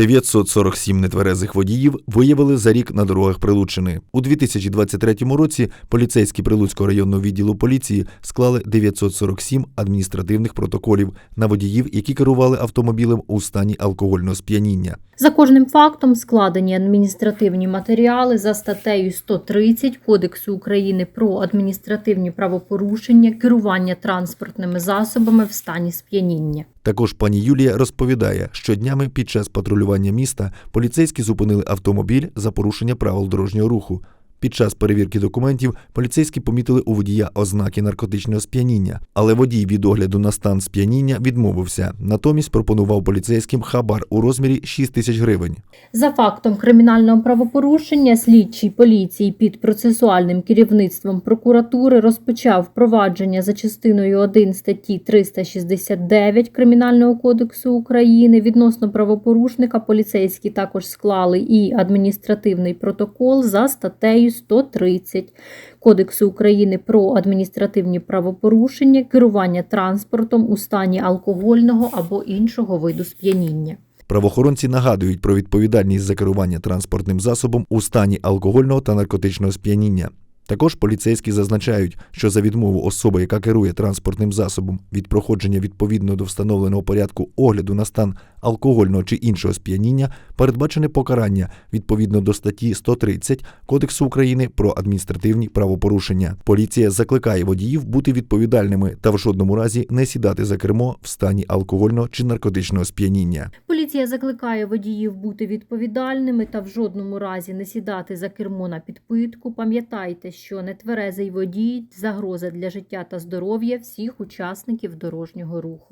947 нетверезих водіїв виявили за рік на дорогах Прилуччини. У 2023 році поліцейські Прилуцького районного відділу поліції склали 947 адміністративних протоколів на водіїв, які керували автомобілем у стані алкогольного сп'яніння. За кожним фактом складені адміністративні матеріали за статтею 130 Кодексу України про адміністративні правопорушення керування транспортними засобами в стані сп'яніння. Також пані Юлія розповідає, що днями під час патрулювання міста поліцейські зупинили автомобіль за порушення правил дорожнього руху. Під час перевірки документів поліцейські помітили у водія ознаки наркотичного сп'яніння, але водій від огляду на стан сп'яніння відмовився. Натомість пропонував поліцейським хабар у розмірі 6 тисяч гривень. За фактом кримінального правопорушення слідчий поліції під процесуальним керівництвом прокуратури розпочав провадження за частиною 1 статті 369 Кримінального кодексу України. Відносно правопорушника поліцейські також склали і адміністративний протокол за статтею 130 Кодексу України про адміністративні правопорушення керування транспортом у стані алкогольного або іншого виду сп'яніння. Правоохоронці нагадують про відповідальність за керування транспортним засобом у стані алкогольного та наркотичного сп'яніння. Також поліцейські зазначають, що за відмову особи, яка керує транспортним засобом від проходження відповідно до встановленого порядку огляду на стан алкогольного чи іншого сп'яніння, передбачене покарання відповідно до статті 130 Кодексу України про адміністративні правопорушення. Поліція закликає водіїв бути відповідальними та в жодному разі не сідати за кермо в стані алкогольного чи наркотичного сп'яніння. Поліція закликає водіїв бути відповідальними та в жодному разі не сідати за кермо на підпитку. Пам'ятайте, що нетверезий водій загроза для життя та здоров'я всіх учасників дорожнього руху.